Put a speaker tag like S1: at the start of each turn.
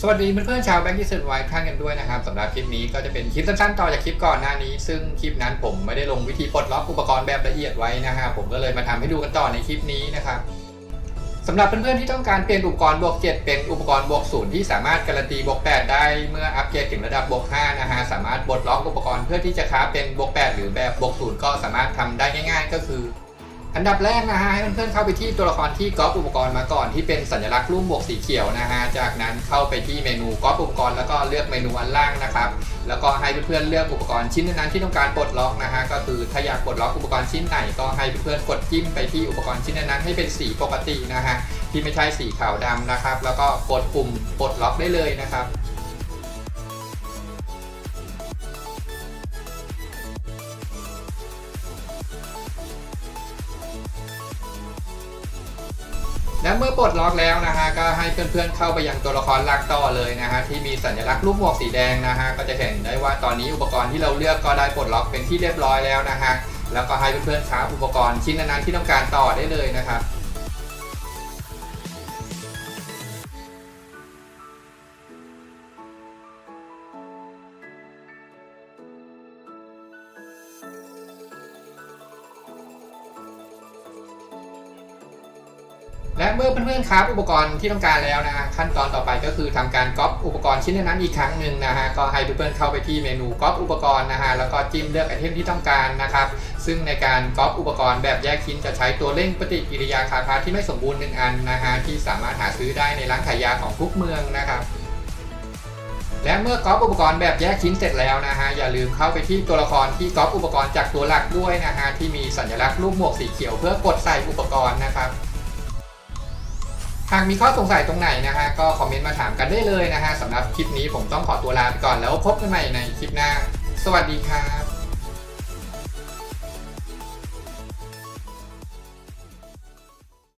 S1: สวัสดีเพื่อนๆชาวแบงค์ที่เซ็นไว้ข้างกันด้วยนะครับสำหรับคลิปนี้ก็จะเป็นคลิปสั้นๆต่อจากคลิปก่อนหน้านี้ ซึ่งคลิปนั้นผมไม่ได้ลงวิธีปลดล็อกอุปกรณ์แบบละเอียดไว้นะฮะผมก็เลยมาทำให้ดูกันต่อในคลิปนี้นะครับสำหรับเพื่อนๆที่ต้องการเปลี่ยนอุปกรณ์บวก 7 เป็นอุปกรณ์บวก0ที่สามารถการันตีบวก 8 ได้เมื่ออัปเกรดถึงระดับบวก 5 นะฮะสามารถปลดล็อกอุปกรณ์เพื่อที่จะค้าเป็นบวก 8 หรือแบบบวก0ก็สามารถทำได้ง่าย ๆ ก็คือ อันดับแรกนะฮะให้เพื่อนๆเข้าไปที่ตัวละครที่ก๊อปอุปกรณ์มาก่อนที่เป็นสัญลักษณ์รูปบวกสีเขียวนะฮะจากนั้นเข้าไปที่เมนูก๊อปอุปกรณ์แล้วก็เลือกเมนูอันล่างนะครับแล้วก็ให้เพื่อนๆเลือกอุปกรณ์ชิ้นนั้นที่ต้องการปลดล็อกนะฮะก็คือถ้าอยากปลดล็อกอุปกรณ์ชิ้นไหนก็ให้เพื่อนๆกดจิ้มไปที่อุปกรณ์ชิ้นนั้นให้เป็นสีปกตินะฮะที่ไม่ใช่สีขาวดำนะครับแล้วก็กดปุ่มปลดล็อกได้เลยนะครับ และเมื่อปลดล็อกแล้วนะฮะก็ให้เพื่อนๆเข้าไปยังตัวละครหลักต่อเลยนะฮะที่มีสัญลักษณ์รูปหมวกสีแดงนะฮะก็จะเห็นได้ว่าตอนนี้อุปกรณ์ที่เราเลือกก็ได้ปลดล็อกเป็นที่เรียบร้อยแล้วนะฮะแล้วก็ให้เพื่อนๆค้าอุปกรณ์ชิ้นนั้นๆที่ต้องการต่อได้เลยนะครับ และเมื่อเพื่อนๆครับอุปกรณ์ที่ต้องการแล้วนะฮะขั้นตอนต่อไปก็คือทำการก๊อปอุปกรณ์ชิ้นนั้นอีกครั้งหนึ่งนะฮะก็ให้เพื่อนๆเข้าไปที่เมนูก๊อปอุปกรณ์นะฮะแล้วก็จิ้มเลือกไอเทมที่ต้องการนะครับซึ่งในการก๊อปอุปกรณ์แบบแยกชิ้นจะใช้ตัวเร่งปฏิกิริยาคาร์พาทที่ไม่สมบูรณ์หนึ่งอันนะฮะที่สามารถหาซื้อได้ในร้านขายยาของทุกเมืองนะครับและเมื่อก๊อปอุปกรณ์แบบแยกชิ้นเสร็จแล้วนะฮะอย่าลืมเข้าไปที่ตัวละครที่ก๊อปอุปกรณ์จากตัวหลักด้วยนะฮะที่มีสัญลักษณ์รูปหมวกสีเขียวเพื่อกดใส่อุปกรณ์นะครับ หากมีข้อสงสัยตรงไหนนะฮะก็คอมเมนต์มาถามกันได้เลยนะฮะสำหรับคลิปนี้ผมต้องขอตัวลาไปก่อนแล้วพบกันใหม่ในคลิปหน้า สวัสดีครับ